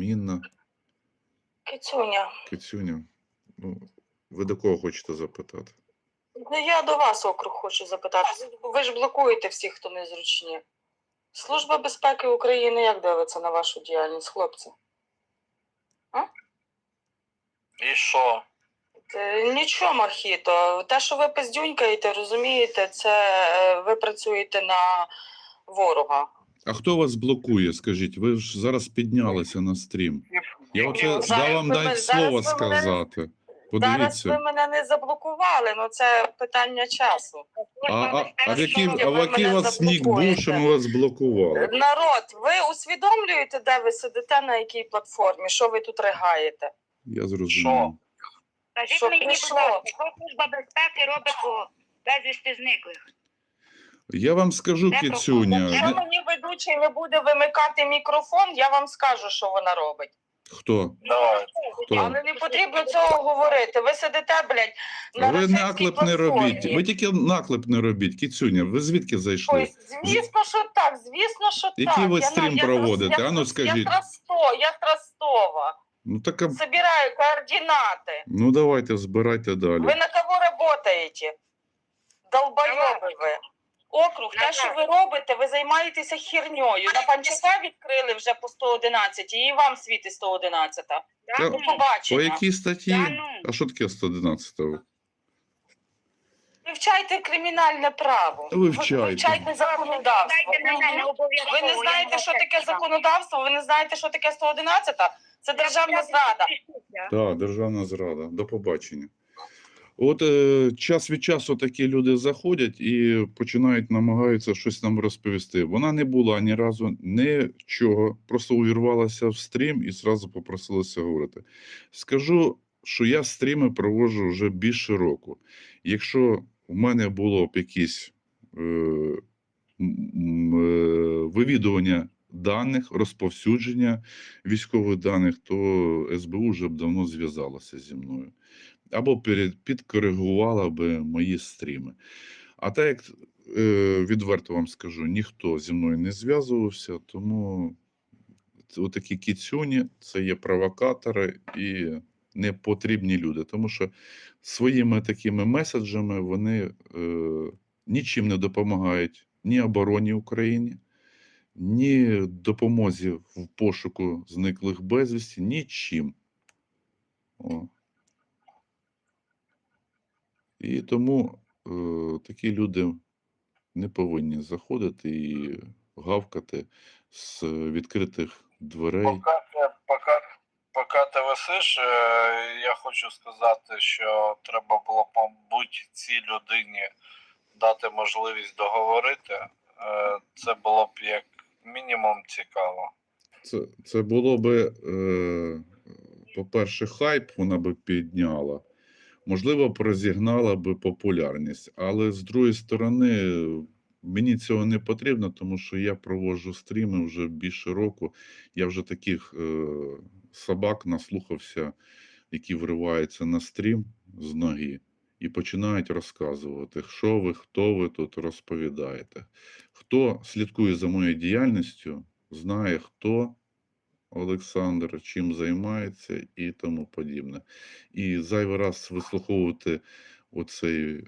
Мінна, Кицюня, Кицюня. Ну, ви до кого хочете запитати? ну я до вас округ хочу запитати. Ви ж блокуєте всіх, хто незручні. Служба безпеки України як дивиться на вашу діяльність, хлопці? І що? Е, Нічого, Мархіто. Те, що ви пиздюнькаєте, розумієте, це е, ви працюєте на ворога. А хто вас блокує? Скажіть, ви ж зараз піднялися на стрім. Я оце дав вам дати слово зараз сказати. Зараз Подивіться. ви мене не заблокували, ну це питання часу. А, а, а, який, а в який вас нік був, що ми вас блокували? Народ, ви усвідомлюєте, де ви сидите, на якій платформі, що ви тут ригаєте? Я зрозумів. Що? Скажіть мені, будь ласка, що служба безпеки робить по безвісти зниклих? Я вам скажу, Де Кицюня. Якщо мені ведучий не буде вимикати мікрофон, я вам скажу, що вона робить. Хто? Давай. Хто? Але не потрібно цього говорити. Ви сидите, блядь, на Ви наклеп не робіть. Ви тільки наклеп не робіть. Кицюня, ви звідки зайшли? Ой, звісно, що так, звісно, що Який так. ви Я на- стрім я проводите? трос- я Ану, скажіть. Я Тросто, я Тростова. Ну так, а- Собираю координати. ну давайте, збирайте далі. Вы на кого работаете? Долбойоби ви. Округ, те, що ви робите, ви займаєтеся херньою. На панчака відкрили вже по 111 і вам світить 111. Да, Та- ну, До По побачення. якій статті? Да ну. А що таке 111? Вивчайте кримінальне право. Вивчайте. Вивчайте законодавство. Дайте мене обов'язково. Ви не знаєте, що таке законодавство, ви не знаєте, що таке 111? Це державна зрада. Так, державна зрада. До побачення. От е, час від часу такі люди заходять і починають намагаються щось нам розповісти. Вона не була ні разу нічого, просто увірвалася в стрім і зразу попросилася говорити. Скажу, що я стріми проводжу вже більше року. Якщо в мене було б якісь е, е, вивідування даних, розповсюдження військових даних, то СБУ вже б давно зв'язалося зі мною або підкоригувала би мої стріми. А так як е, відверто вам скажу, ніхто зі мною не зв'язувався, тому отакі кіцюні це є провокатори і непотрібні люди, тому що своїми такими меседжами вони е, нічим не допомагають ні обороні України, ні допомозі в пошуку зниклих безвісті, нічим. О. І тому е, такі люди не повинні заходити і гавкати з відкритих дверей. Поки, ти- поки, висиш, е, я хочу сказати, що треба було, мабуть, цій людині дати можливість договорити. Е, Це було б як мінімум цікаво. Це, це було би, е, по-перше, хайп вона би підняла, можливо, б розігнала би популярність, але з другої сторони, мені цього не потрібно, тому що я проводжу стріми вже більше року. Я вже таких е, собак наслухався, які вриваються на стрім з ноги. І починають розказувати, що ви, хто ви тут розповідаєте. Хто слідкує за моєю діяльністю, знає, хто Олександр, чим займається і тому подібне. І зайвий раз вислуховувати оцей е,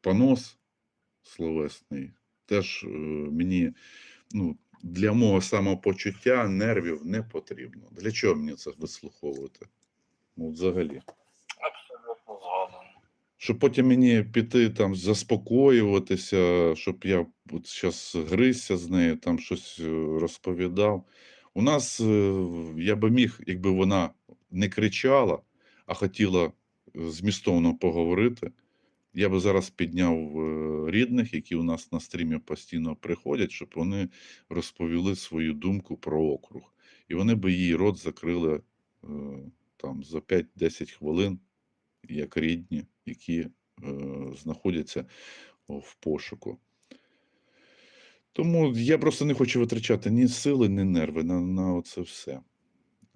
понос словесний, теж е, мені ну, для мого самопочуття нервів не потрібно. Для чого мені це вислуховувати? Ну, взагалі. Щоб потім мені піти там заспокоюватися, щоб я от зараз гризся з нею, там щось е, розповідав. У нас е, я би міг, якби вона не кричала, а хотіла е, змістовно поговорити. Я би зараз підняв рідних, які у нас на стрімі постійно приходять, щоб вони розповіли свою думку про округ. І вони би її рот закрили там за 5-10 хвилин як рідні, які е, знаходяться в пошуку. Тому я просто не хочу витрачати ні сили, ні нерви на, на це все.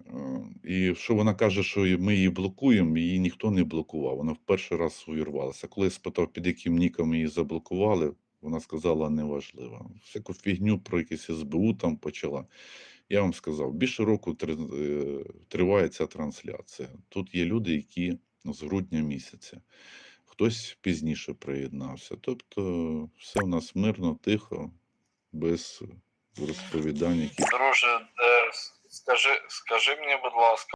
Е, І що вона каже, що ми її блокуємо, її ніхто не блокував. Вона в перший раз увірвалася. Коли я спитав, під яким ніком її заблокували, вона сказала неважливо. Всяку фігню про якесь СБУ там почала. Я вам сказав, більше року е, триває ця трансляція. Тут є люди, які з грудня місяця. Хтось пізніше приєднався. Тобто, все у нас мирно, тихо, без розповідань, які Друже, е, скажи, скажи мені, будь ласка.